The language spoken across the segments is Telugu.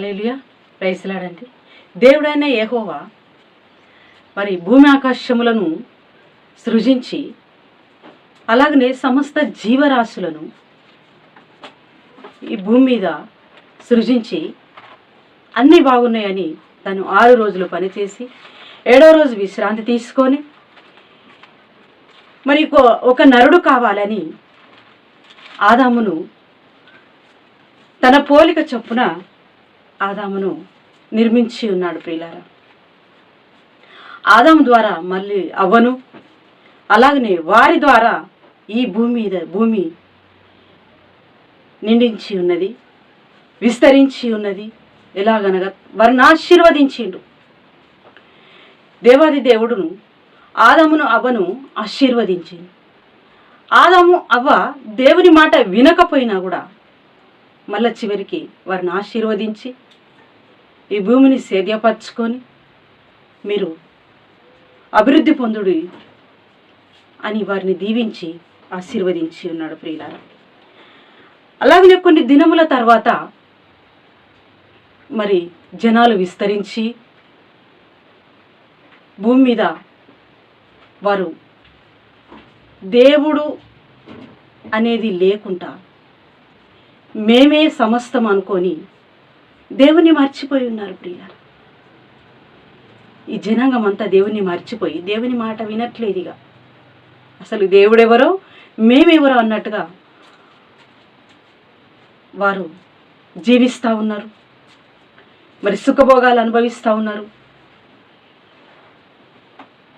హలేలుయా రైసులాడండి దేవుడైన ఏహోవా మరి భూమి ఆకాశములను సృజించి అలాగనే సమస్త జీవరాశులను ఈ భూమి మీద సృజించి అన్నీ బాగున్నాయని తను ఆరు రోజులు పనిచేసి ఏడో రోజు విశ్రాంతి తీసుకొని మరి ఒక నరుడు కావాలని ఆదామును తన పోలిక చొప్పున ఆదామును నిర్మించి ఉన్నాడు ప్రియులారా. ఆదాము ద్వారా మళ్ళీ అవ్వను అలాగనే వారి ద్వారా ఈ భూమి మీద భూమి నిండించి ఉన్నది విస్తరించి ఉన్నది ఎలాగనగా వారిని ఆశీర్వదించిండు. దేవాది దేవుడును ఆదామును అవ్వను ఆశీర్వదించింది ఆదాము అవ్వ దేవుని మాట వినకపోయినా కూడా మళ్ళా చివరికి వారిని ఆశీర్వదించి ఈ భూమిని సేద్యపరచుకొని మీరు అభివృద్ధి పొందుడి అని వారిని దీవించి ఆశీర్వదించి ఉన్నాడు ప్రియులార. అలాగనే కొన్ని దినముల తర్వాత మరి జనాలు విస్తరించి భూమి మీద వారు దేవుడు అనేది లేకుండా మేమే సమస్తం అనుకొని దేవుణ్ణి మర్చిపోయి ఉన్నారు ప్రియ ఈ జనాంగం అంతా దేవుణ్ణి మర్చిపోయి దేవుని మాట వినట్లేదు ఇక. అసలు దేవుడెవరో మేమెవరో అన్నట్టుగా వారు జీవిస్తూ ఉన్నారు. మరి సుఖభోగాలు అనుభవిస్తూ ఉన్నారు.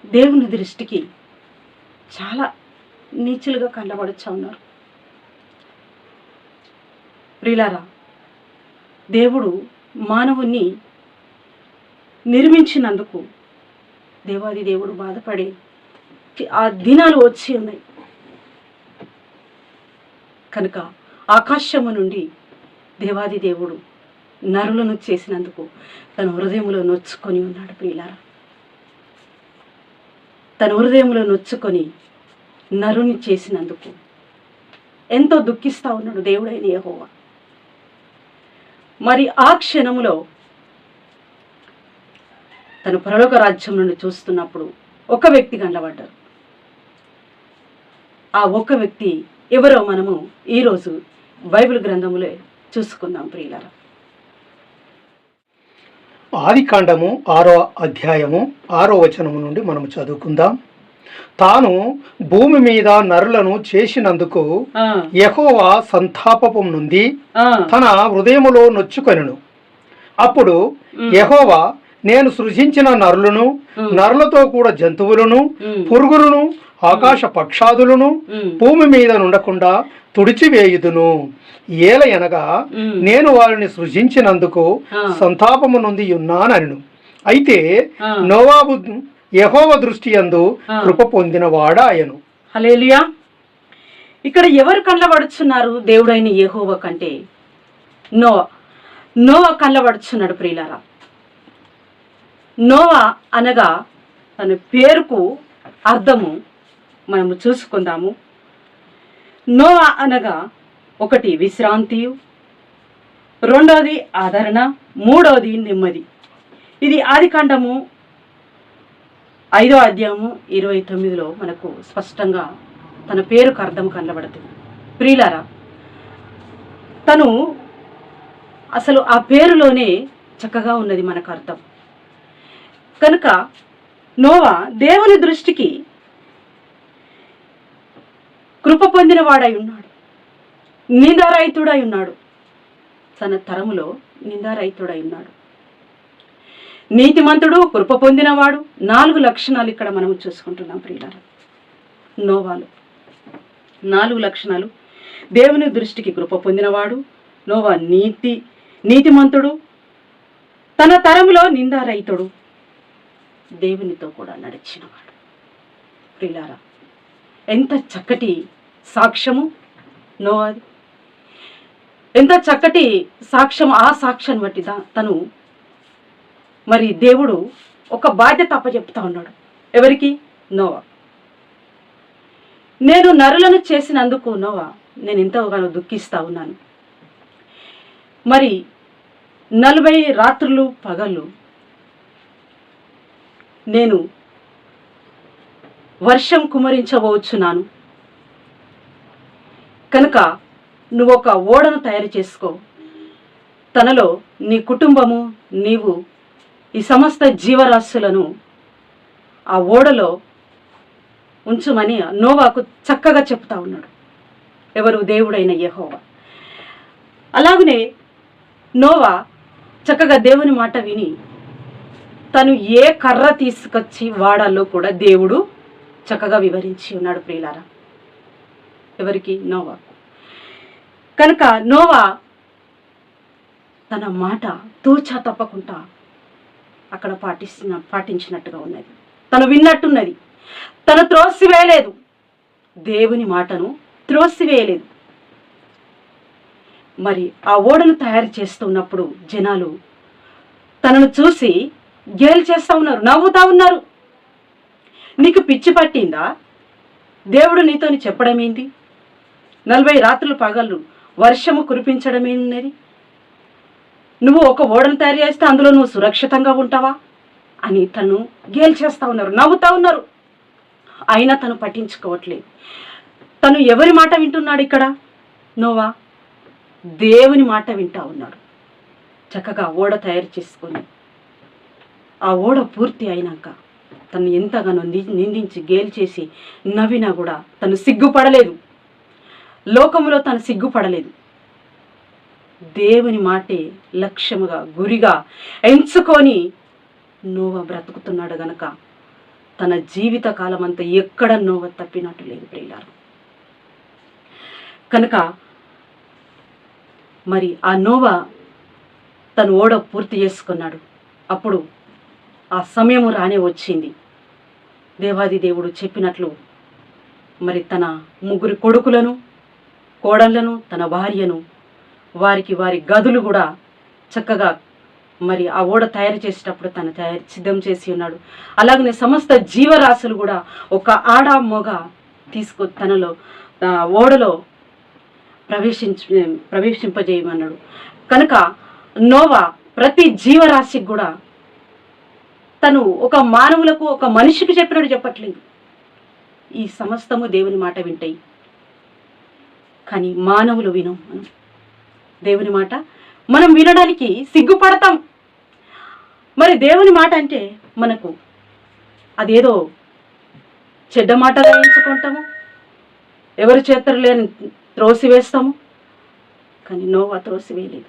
దేవుని దృష్టికి చాలా నీచులుగా కనబడుచా ఉన్నారు. ప్రిలారా దేవుడు మానవుణ్ణి నిర్మించినందుకు దేవాది దేవుడు బాధపడి ఆ దినాలు వచ్చి ఉన్నాయి. కనుక ఆకాశము నుండి దేవాది దేవుడు నరులను చేసినందుకు తన హృదయంలో నొచ్చుకొని ఉన్నాడు ప్రియులారా. తన హృదయంలో నొచ్చుకొని నరుని చేసినందుకు ఎంతో దుఃఖిస్తూ ఉన్నాడు దేవుడైన యహోవా. మరి ఆ క్షణములో తను పరలోక రాజ్యం నుండి చూస్తున్నప్పుడు ఒక వ్యక్తి కనబడ్డారు. ఆ ఒక్క వ్యక్తి ఎవరో మనము ఈరోజు బైబిల్ గ్రంథములే చూసుకుందాం ప్రియులారా. ఆది కాండము ఆరో అధ్యాయము ఆరో వచనము నుండి మనము చదువుకుందాం. తాను భూమి మీద నరులను చేసినందుకు యెహోవా సంతాపము నుండి తన హృదయములో నొచ్చుకొనెను. అప్పుడు యెహోవా నేను సృజించిన నరులను నరులతో కూడా జంతువులను పురుగులను ఆకాశ పక్షాదులను భూమి మీద నుండకుండా తుడిచివేయుదును. ఏల ఉమ్, నేను వారిని సృజించినందుకు. సంతాపము నుండి ఉన్నానను. అయితే. నోవాబు యహోవ దృష్టి ఆ. కృప పొందినవాడాయను హల్లెలూయా. ఇక్కడ ఎవరు కళ్ళబడుచున్నారు దేవుడైన యెహోవా కంటే? నోవా నోవా కళ్ళబడుచున్నాడు ప్రియులారా. నోవా అనగా తన పేరుకు అర్థము మనము చూసుకుందాము. నోవా అనగా ఒకటి విశ్రాంతి రెండోది ఆదరణ మూడోది నెమ్మది. ఇది ఆదికాండము ఐదో అధ్యాయము ఇరవై తొమ్మిదిలో మనకు స్పష్టంగా తన పేరుకు అర్థం కనబడుతుంది. ప్రియులారా తను అసలు ఆ పేరులోనే చక్కగా ఉన్నది మనకు అర్థం. కనుక నోవా దేవుని దృష్టికి కృప పొందినవాడై ఉన్నాడు. నిందారహితుడై ఉన్నాడు. తన తరములో నిందారహితుడై ఉన్నాడు. నీతిమంతుడు కృప పొందినవాడు. నాలుగు లక్షణాలు ఇక్కడ మనం చూసుకుంటున్నాం ప్రియులారా. నోవాలు. నాలుగు లక్షణాలు. దేవుని దృష్టికి కృప పొందినవాడు. నోవా నీతి నీతిమంతుడు. తన తరములో నిందారహితుడు. దేవునితో కూడా నడిచినవాడు. ప్రిలారా ఎంత చక్కటి సాక్ష్యము నోవాది. ఎంత చక్కటి సాక్ష్యం ఆ సాక్ష్యాన్ని బట్టి తను మరి దేవుడు ఒక బాధ్యత అప్పచెప్తా ఉన్నాడు. ఎవరికి? నోవా. నేను నరులను చేసినందుకు నోవా నేను ఎంతగానో దుఃఖిస్తా ఉన్నాను. మరి నలభై రాత్రులు పగళ్ళు నేను వర్షం కుమరించబోచున్నాను. కనుక నువ్వు ఒక ఓడను తయారు చేసుకో. తనలో నీ కుటుంబము నీవు ఈ సమస్త జీవరాశులను ఆ ఓడలో ఉంచుమని నోవాకు చక్కగా చెప్తా ఉన్నాడు. ఎవరు దేవుడైన యహోవా. అలాగనే నోవా చక్కగా దేవుని మాట విని తను ఏ కర్ర తీసుకొచ్చి వాడాలో కూడా దేవుడు చక్కగా వివరించి ఉన్నాడు ప్రియులారా. ఎవరికి? నోవా కనుక నోవా తన మాట తూచా తప్పకుండా అక్కడ పాటిస్తున్న పాటించినట్టుగా ఉన్నది. తను విన్నట్టున్నది. తను త్రోసివేయలేదు. దేవుని మాటను త్రోసివేయలేదు. మరి ఆ ఓడను తయారు చేస్తున్నప్పుడు జనాలు తనను చూసి గేలు చేస్తా ఉన్నారు నవ్వుతా ఉన్నారు. నీకు పిచ్చి పట్టిందా? దేవుడు నీతోని చెప్పడమేంది? నలభై రాత్రులు పగళ్ళు వర్షము కురిపించడమేంది నువ్వు ఒక ఓడను తయారు చేస్తే అందులో నువ్వు సురక్షితంగా ఉంటావా? అని తను గేల్ చేస్తా ఉన్నారు నవ్వుతా ఉన్నారు. అయినా తను పట్టించుకోవట్లేదు. తను ఎవరి మాట వింటున్నాడు ఇక్కడ? నోవా దేవుని మాట వింటా ఉన్నాడు. చక్కగా ఓడ తయారు చేసుకొని. ఆ ఓడ పూర్తి అయినాక తను ఎంతగానో నిందించి గేల్ చేసి నవ్వినా కూడా తను సిగ్గుపడలేదు. లోకములో తను సిగ్గుపడలేదు. దేవుని మాటే లక్ష్యముగా గురిగా ఎంచుకొని నోవ బ్రతుకుతున్నాడు గనక. తన జీవిత కాలం అంతా ఎక్కడ నోవ తప్పినట్టు లేదు ప్రియులారు. కనుక మరి ఆ నోవ తను ఓడ పూర్తి చేసుకున్నాడు. అప్పుడు ఆ సమయము రానే వచ్చింది. దేవాది దేవుడు చెప్పినట్లు మరి తన ముగ్గురు కొడుకులను కోడళ్ళను తన భార్యను వారికి వారి గదులు కూడా చక్కగా మరి ఆ ఓడ తయారు చేసేటప్పుడు తను తయారు సిద్ధం చేసి ఉన్నాడు. అలాగనే సమస్త జీవరాశులు కూడా ఒక ఆడ మొగ తీసుకు తనలో ఓడలో ప్రవేశించ ప్రవేశింపజేయమన్నాడు. కనుక నోవా ప్రతి జీవరాశికి కూడా తను ఒక మానవులకు ఒక మనిషికి చెప్పినట్టు చెప్పట్లేదు. ఈ సమస్తము దేవుని మాట వింటాయి కానీ మానవులు వినం మనం దేవుని మాట. మనం వినడానికి సిగ్గుపడతాం. మరి దేవుని మాట అంటే మనకు అదేదో చెడ్డ మాట వేయించుకుంటాము ఎవరి చేతరు లేని త్రోసివేస్తాము కానీ నోవా త్రోసివేయలేదు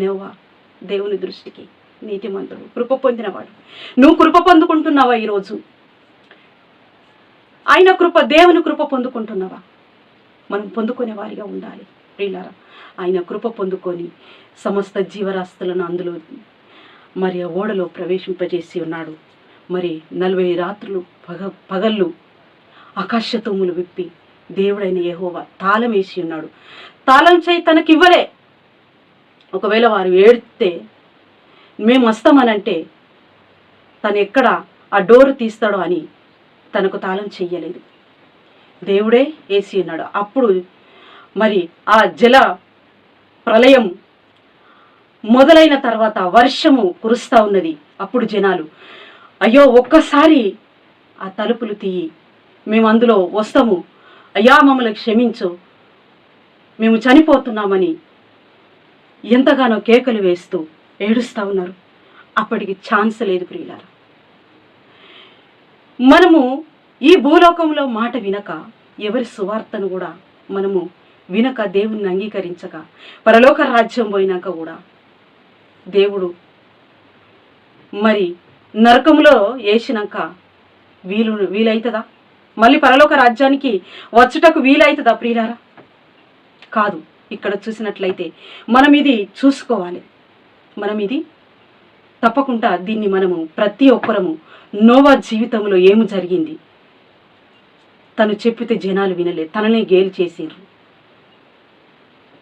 నోవా దేవుని దృష్టికి నీతిమంతుడు కృప పొందినవాడు. నువ్వు కృప పొందుకుంటున్నావా ఈరోజు? ఆయన కృప దేవుని కృప పొందుకుంటున్నావా? మనం పొందుకునే వారిగా ఉండాలి. ప్రియులారా ఆయన కృప పొందుకొని సమస్త జీవరాస్తులను అందులో మరి ఆ ఓడలో ప్రవేశింపజేసి ఉన్నాడు. మరి నలభై రాత్రులు పగ పగళ్ళు ఆకాశతూములు విప్పి దేవుడైన యహోవా తాళం వేసి ఉన్నాడు. తాళం చేయి తనకి ఇవ్వలే ఒకవేళ వారు ఏడితే మేము వస్తామనంటే తను ఎక్కడ ఆ డోరు తీస్తాడో అని తనకు తాళం చెయ్యలేదు. దేవుడే వేసి ఉన్నాడు. అప్పుడు మరి ఆ జల ప్రళయం మొదలైన తర్వాత వర్షము కురుస్తూ ఉన్నది. అప్పుడు జనాలు అయ్యో ఒక్కసారి ఆ తలుపులు తీయి. మేము అందులో వస్తాము. అయ్యా మమ్మల్ని క్షమించు. మేము చనిపోతున్నామని ఎంతగానో కేకలు వేస్తూ ఏడుస్తూ ఉన్నారు. అప్పటికి ఛాన్స్ లేదు ప్రియులారు. మనము ఈ భూలోకంలో మాట వినక ఎవరి సువార్తను కూడా మనము వినక దేవుణ్ణి అంగీకరించక. పరలోక రాజ్యం పోయినాక కూడా దేవుడు మరి నరకంలో వేసినాక వీలు వీలైతుందా? మళ్ళీ పరలోక రాజ్యానికి వచ్చుటకు వీలైతుందా ప్రియులారా? కాదు ఇక్కడ చూసినట్లయితే మనం ఇది చూసుకోవాలి. మనం ఇది తప్పకుండా దీన్ని మనము ప్రతి ఒక్కరము నోవా జీవితంలో ఏమి జరిగింది? తను చెప్పితే జనాలు వినలే తననే గేలు చేసిండ్రు.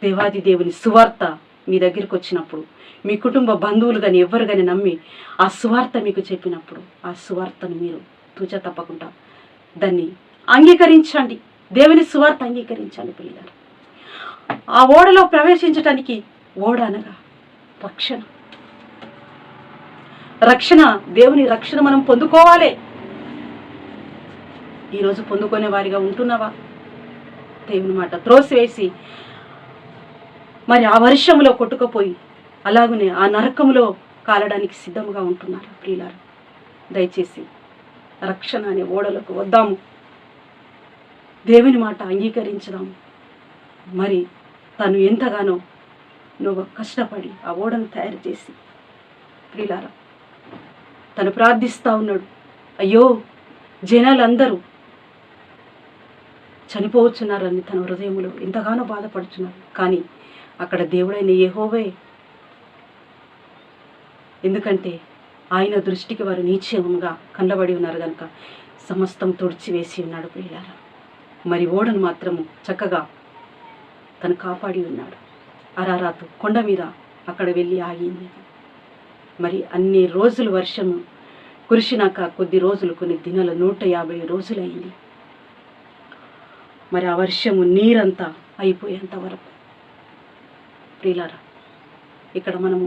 దేవాది దేవుని సువార్త మీ దగ్గరికి వచ్చినప్పుడు మీ కుటుంబ బంధువులు కానీ ఎవ్వరు కానీ నమ్మి ఆ సువార్త మీకు చెప్పినప్పుడు ఆ సువార్తను మీరు తూచ తప్పకుండా దాన్ని అంగీకరించండి. దేవుని సువార్త అంగీకరించండి పిల్లలు ఆ ఓడలో ప్రవేశించటానికి ఓడ అనగా రక్షణ. రక్షణ దేవుని రక్షణ మనం పొందుకోవాలి. ఈరోజు పొందుకునే వారిగా ఉంటున్నావా? దేవుని మాట త్రోసివేసి మరి ఆ వర్షంలో కొట్టుకుపోయి అలాగనే ఆ నరకంలో కాలడానికి సిద్ధంగా ఉంటున్నారు ప్రియులారు. దయచేసి రక్షణ అనే ఓడలకు వద్దాము. దేవుని మాట అంగీకరించదాము మరి తను ఎంతగానో నువ్వు కష్టపడి ఆ ఓడను తయారు చేసి ప్రియులారా తను ప్రార్థిస్తూ ఉన్నాడు. అయ్యో జనాలందరూ చనిపోవచ్చున్నారని తన హృదయంలో ఎంతగానో బాధపడుచున్నారు. కానీ అక్కడ దేవుడైన ఏహోవే ఎందుకంటే ఆయన దృష్టికి వారు నీచంగా కండబడి ఉన్నారు కనుక సమస్తం తుడిచివేసి ఉన్నాడు ప్రియులారా. మరి ఓడను మాత్రము చక్కగా తను కాపాడి ఉన్నాడు. అరారాతు కొండ మీద అక్కడ వెళ్ళి ఆగింది. మరి అన్ని రోజులు వర్షము కురిసినాక కొద్ది రోజులు కొన్ని దినాల నూట యాభై రోజులు అయింది మరి ఆ వర్షము నీరంతా అయిపోయేంత వరకు ప్రియులారా ఇక్కడ మనము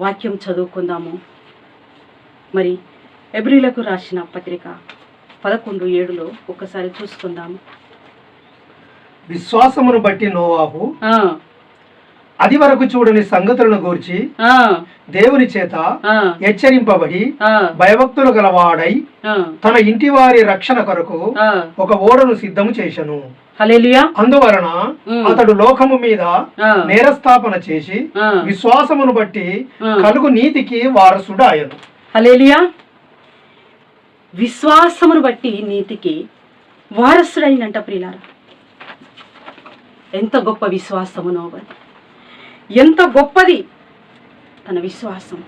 వాక్యం చదువుకుందాము. మరి ఎబ్రిలకు రాసిన పత్రిక పదకొండు ఏడులో ఒకసారి చూసుకుందాము. విశ్వాసమును బట్టి నోవాహు అది వరకు చూడని సంగతులను గూర్చి దేవుని చేత హెచ్చరింపబడి భయభక్తులు గలవాడై తన ఇంటి వారి రక్షణ కొరకు. ఒక ఓడను సిద్ధము చేశను. అందువలన. అతడు లోకము మీద నేరస్థాపన చేసి విశ్వాసమును బట్టి. కలుగు నీతికి వారసుడు ఆయను హల్లెలూయా. విశ్వాసమును బట్టి నీతికి వారసుడైనంట ప్రియులారా. ఎంత గొప్ప విశ్వాసమునో ఎంత గొప్పది? తన విశ్వాసం.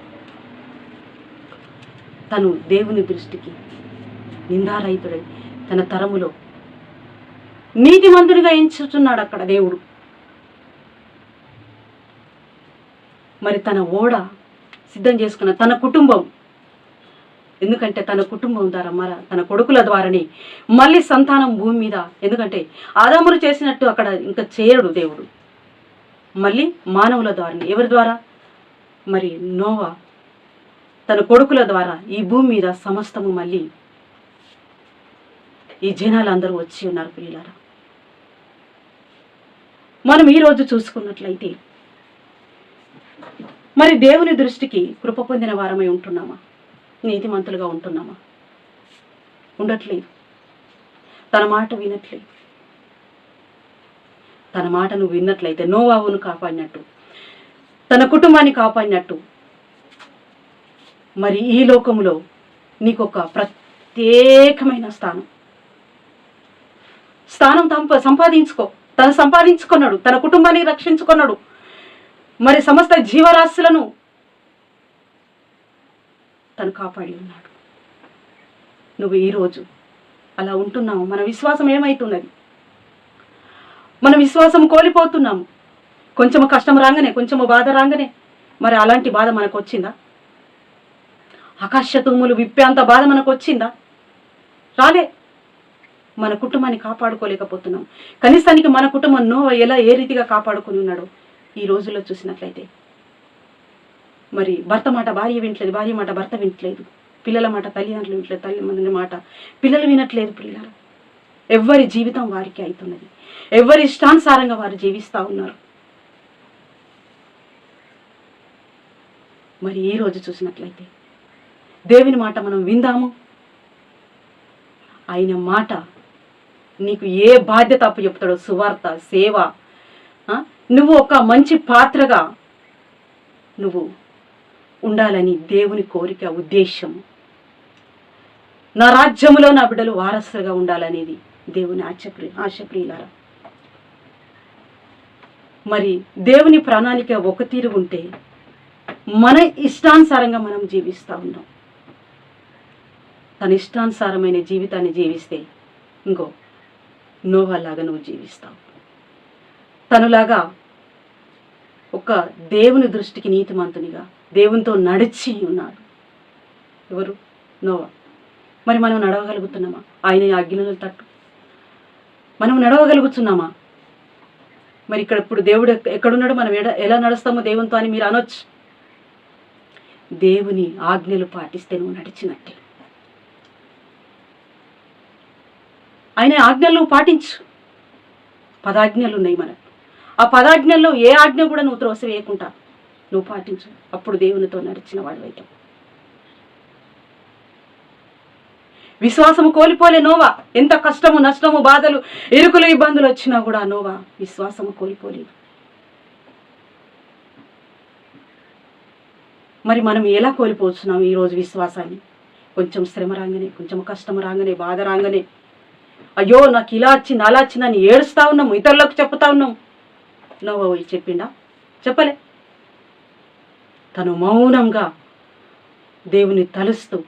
తను దేవుని దృష్టికి నిందారహితుడై తన తరములో నీతిమంతుడిగా ఎంచుతున్నాడు అక్కడ దేవుడు. మరి తన ఓడ సిద్ధం చేసుకున్న తన కుటుంబం ఎందుకంటే తన కుటుంబం ద్వారా మర తన కొడుకుల ద్వారానే మళ్ళీ సంతానం భూమి మీద ఎందుకంటే ఆదాములు చేసినట్టు అక్కడ ఇంకా చేయడు దేవుడు. మళ్ళీ మానవుల ద్వారా ఎవరి ద్వారా? మరి నోవా. తన కొడుకుల ద్వారా ఈ భూమి మీద సమస్తము మళ్ళీ ఈ జనాలు అందరూ వచ్చి ఉన్నారు పిల్లలారా మనం ఈరోజు చూసుకున్నట్లయితే మరి దేవుని దృష్టికి కృప పొందిన వారమై ఉంటున్నామా? నీతిమంతులుగా ఉంటున్నామా? ఉండట్లేదు. తన మాట వినట్లేదు. తన మాట నువ్వు విన్నట్లయితే నోవావును కాపాడినట్టు తన కుటుంబాన్ని కాపాడినట్టు. మరి ఈ లోకంలో నీకు ఒక ప్రత్యేకమైన స్థానం. స్థానం తంప సంపాదించుకో. తను సంపాదించుకున్నాడు తన కుటుంబాన్ని రక్షించుకున్నాడు. మరి సమస్త జీవరాశులను తను కాపాడి ఉన్నాడు. నువ్వు ఈరోజు అలా ఉంటున్నావు. మన విశ్వాసం ఏమవుతున్నది మన విశ్వాసం కోల్పోతున్నాము కొంచెము కష్టం రాగానే కొంచెము బాధ రాగానే. మరి అలాంటి బాధ మనకు వచ్చిందా ఆకాశ తుమ్ములు విప్పేంత బాధ మనకు వచ్చిందా రాలే. మన కుటుంబాన్ని కాపాడుకోలేకపోతున్నాం. కనీసానికి మన కుటుంబం నో ఎలా ఏ రీతిగా కాపాడుకుని ఉన్నాడో ఈ రోజుల్లో చూసినట్లయితే. మరి భర్త మాట భార్య వినట్లేదు భార్య మాట భర్త వింటలేదు పిల్లల మాట తల్లిదండ్రులు వింటలేదు తల్లిదండ్రుల మాట పిల్లలు వినట్లేదు పిల్లలు. ఎవరి జీవితం వారికి అవుతున్నది. ఎవరి ఇష్టానుసారంగా వారు జీవిస్తూ ఉన్నారు. మరి ఈ రోజు చూసినట్లయితే దేవుని మాట మనం విందాము? ఆయన మాట నీకు ఏ బాధ్యత అప్పు చెప్తాడో సువార్త సేవ నువ్వు ఒక మంచి పాత్రగా నువ్వు ఉండాలని దేవుని కోరిక ఉద్దేశం. నా రాజ్యములో నా బిడ్డలు వారసులుగా ఉండాలనేది దేవుని ఆశప్రి ఆశప్రియులారా. మరి దేవుని ప్రణాళిక ఒక తీరు ఉంటే మన ఇష్టానుసారంగా మనం జీవిస్తూ ఉన్నాం. తన ఇష్టానుసారమైన జీవితాన్ని జీవిస్తే ఇంకో నోవాలాగా నువ్వు జీవిస్తావు. తనులాగా ఒక దేవుని దృష్టికి నీతిమంతునిగా దేవునితో నడిచి ఉన్నాడు. ఎవరు? నోవా. మరి మనం నడవగలుగుతున్నామా? ఆయన ఆజ్ఞలను తట్టు. మనం నడవగలుగుతున్నామా? మరి ఇక్కడ ఇప్పుడు దేవుడు ఎక్కడున్నాడు మనం ఎలా నడుస్తామో దేవునితో అని మీరు అనొచ్చు. దేవుని ఆజ్ఞలు పాటిస్తే నువ్వు నడిచినట్టే. ఆయన ఆజ్ఞలు నువ్వు పాటించు. పదాజ్ఞలు ఉన్నాయి మనకు. ఆ పదాజ్ఞల్లో ఏ ఆజ్ఞ కూడా నువ్వు త్రోసివేయకుండా నువ్వు పాటించు. అప్పుడు దేవునితో నడిచిన వాడు అవుతావు విశ్వాసము కోల్పోలే నోవా. ఎంత కష్టము నష్టము బాధలు ఇరుకులు ఇబ్బందులు వచ్చినా కూడా నోవా విశ్వాసము కోల్పోలేదు. మరి మనం ఎలా కోల్పోతున్నాం ఈరోజు విశ్వాసాన్ని? కొంచెం శ్రమ రాగానే కొంచెం కష్టం రాగానే బాధ రాగానే. అయ్యో నాకు ఇలా వచ్చింది అలా అని ఏడుస్తా ఉన్నాం ఇతరులకు చెప్తా ఉన్నాం. నోవా పోయి చెప్పిండా? చెప్పలే. తను మౌనంగా దేవుని తలుస్తూ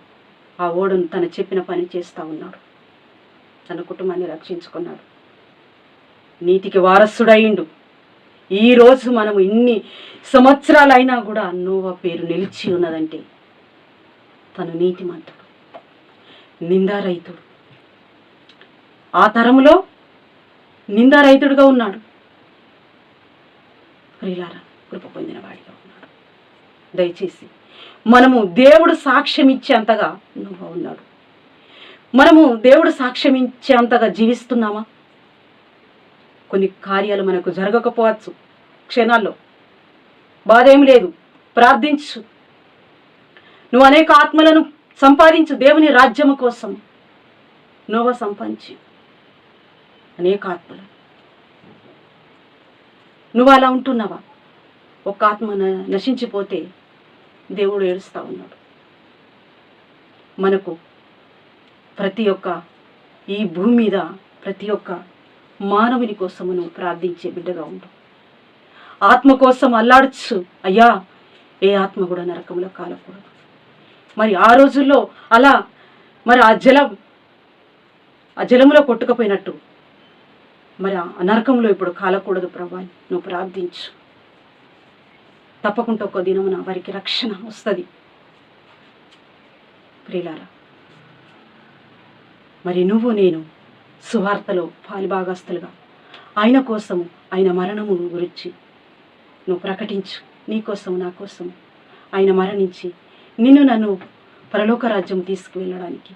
ఆ ఓడను తను చెప్పిన పని చేస్తూ ఉన్నాడు. తన కుటుంబాన్ని రక్షించుకున్నాడు. నీతికి వారసుడయిండు. ఈరోజు మనము మనం ఇన్ని సంవత్సరాలైనా కూడా నోవా పేరు నిలిచి ఉన్నదంటే తను నీతిమంతుడు నిందారైతుడు ఆ తరములో నిందారైతుడుగా ఉన్నాడు. ప్రియులారా కృప పొందిన వాడిగా దయచేసి. మనము దేవుడు సాక్ష్యం ఇచ్చేంతగా నువ్వు ఉన్నాడు మనము దేవుడు సాక్ష్యం ఇచ్చేంతగా జీవిస్తున్నామా? కొన్ని కార్యాలు మనకు జరగకపోవచ్చు. క్షణాల్లో. బాధ ఏం లేదు. ప్రార్థించు. నువ్వు అనేక ఆత్మలను సంపాదించు దేవుని రాజ్యము కోసం. నోవ సంపాదించి. అనేక ఆత్మలు. నువ్వు అలా ఉంటున్నావా? ఒక ఆత్మ న- నశించిపోతే దేవుడు ఏడుస్తూ ఉన్నాడు. మనకు ప్రతి ఒక్క ఈ భూమి మీద ప్రతి ఒక్క మానవుని కోసము నువ్వు ప్రార్థించే బిడ్డగా ఉండు. ఆత్మ కోసం అల్లాడచ్చు అయ్యా ఏ ఆత్మ కూడా నరకంలో కాలకూడదు. మరి ఆ రోజుల్లో అలా మరి ఆ జలం ఆ జలములో కొట్టుకపోయినట్టు మరి ఆ నరకంలో ఇప్పుడు కాలకూడదు ప్రభా నువ్వు ప్రార్థించు. తప్పకుండా ఒక దినమున వారికి రక్షణ వస్తుంది. ప్రియులారా మరి నువ్వు నేను సువార్తలో పాలిభాగస్తులుగా. ఆయన కోసము ఆయన మరణము గురించి నువ్వు ప్రకటించు. నీ కోసం నా కోసం ఆయన మరణించి నిన్ను నన్ను పరలోక రాజ్యం తీసుకువెళ్ళడానికి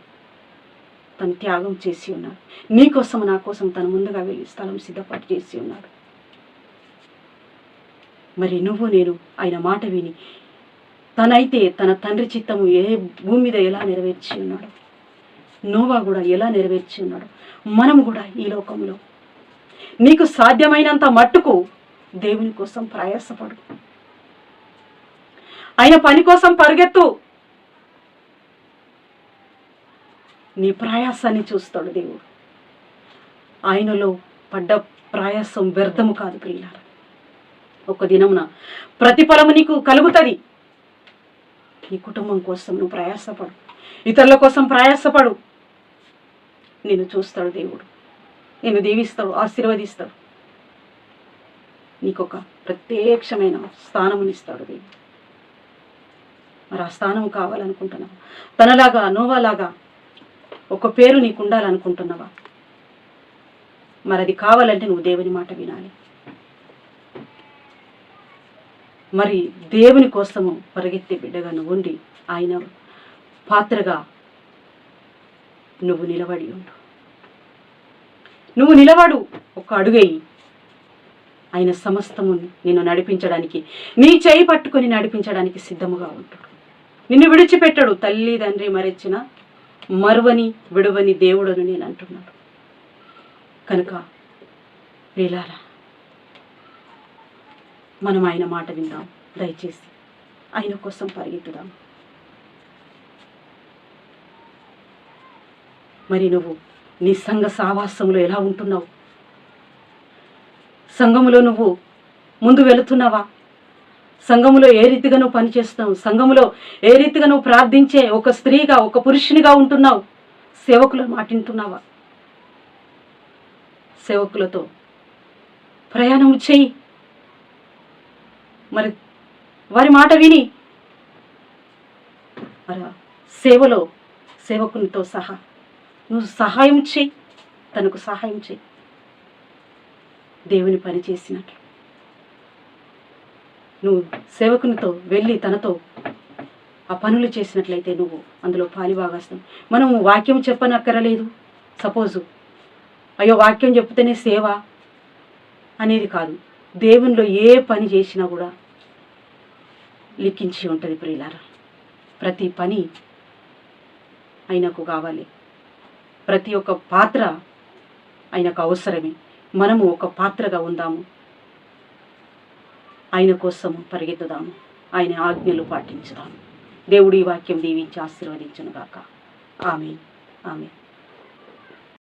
తను త్యాగం చేసి ఉన్నాడు. నీ కోసం నా కోసం తను ముందుగా వెళ్ళి స్థలం సిద్ధపాటు చేసి ఉన్నాడు. మరి నువ్వు నేను ఆయన మాట విని తనైతే తన తండ్రి చిత్తము ఏ భూమి మీద ఎలా నెరవేర్చి ఉన్నాడు నోవా కూడా ఎలా నెరవేర్చి ఉన్నాడు మనము కూడా ఈ లోకంలో. నీకు సాధ్యమైనంత మట్టుకు దేవుని కోసం ప్రయాసపడు. ఆయన పని కోసం పరిగెత్తు. నీ ప్రయాసాన్ని చూస్తాడు దేవుడు. ఆయనలో పడ్డ ప్రయాసం వ్యర్థము కాదు ప్రియులారా. ఒక దినమున ప్రతిఫలము నీకు కలుగుతుంది. నీ కుటుంబం కోసం నువ్వు ప్రయాసపడు. ఇతరుల కోసం ప్రయాసపడు. నేను చూస్తాడు దేవుడు. నేను దీవిస్తాడు ఆశీర్వదిస్తాడు. నీకొక ప్రత్యక్షమైన స్థానమునిస్తాడు దేవుడు. మరి ఆ స్థానం కావాలనుకుంటున్నావా? తనలాగా నోవాలాగా ఒక పేరు నీకు ఉండాలనుకుంటున్నావా మరి అది కావాలంటే నువ్వు దేవుని మాట వినాలి. మరి దేవుని కోసము పరిగెత్తే బిడ్డగా నువ్వు ఉండి ఆయన పాత్రగా నువ్వు నిలబడి ఉండు. నువ్వు నిలబడు ఒక అడుగేయి. ఆయన సమస్తము నిన్ను నడిపించడానికి నీ చేయి పట్టుకొని నడిపించడానికి సిద్ధముగా ఉంటాడు నిన్ను విడిచిపెట్టడు తల్లి తండ్రి మరిచిన మరువని విడువని దేవుడను నేను అంటున్నాడు కనుక వీలారా మనం ఆయన మాట విందాం. దయచేసి ఆయన కోసం పరిగెత్తుదాం. మరి నువ్వు నీ సంఘ సావాసంలో ఎలా ఉంటున్నావు? సంఘములో నువ్వు ముందు వెళుతున్నావా? సంఘములో ఏ రీతిగా నువ్వు పనిచేస్తున్నావు? సంఘములో ఏ రీతిగా నువ్వు ప్రార్థించే ఒక స్త్రీగా ఒక పురుషునిగా ఉంటున్నావు? సేవకుల మాటింటున్నావా సేవకులతో ప్రయాణం చేయి. మరి వారి మాట విని మరి సేవలో సేవకునితో సహా నువ్వు సహాయం చేయి తనకు సహాయం చేయి. దేవుని పని చేసినట్లు. నువ్వు సేవకునితో వెళ్ళి తనతో ఆ పనులు చేసినట్లయితే నువ్వు అందులో పాలిభాగస్తాం మనం వాక్యం చెప్పనక్కరలేదు. సపోజు అయ్యో వాక్యం చెప్తేనే సేవ అనేది కాదు. దేవునిలో ఏ పని చేసినా కూడా లిఖించి ఉంటుంది ప్రియులారా. ప్రతి పని ఆయనకు కావాలి. ప్రతి ఒక్క పాత్ర ఆయనకు అవసరమే. మనము ఒక పాత్రగా ఉందాము. ఆయన కోసం పరిగెత్తుదాము. ఆయన ఆజ్ఞలు పాటించుదాము. దేవుడి వాక్యం దీవించి ఆశీర్వదించును గాక. ఆమె ఆమె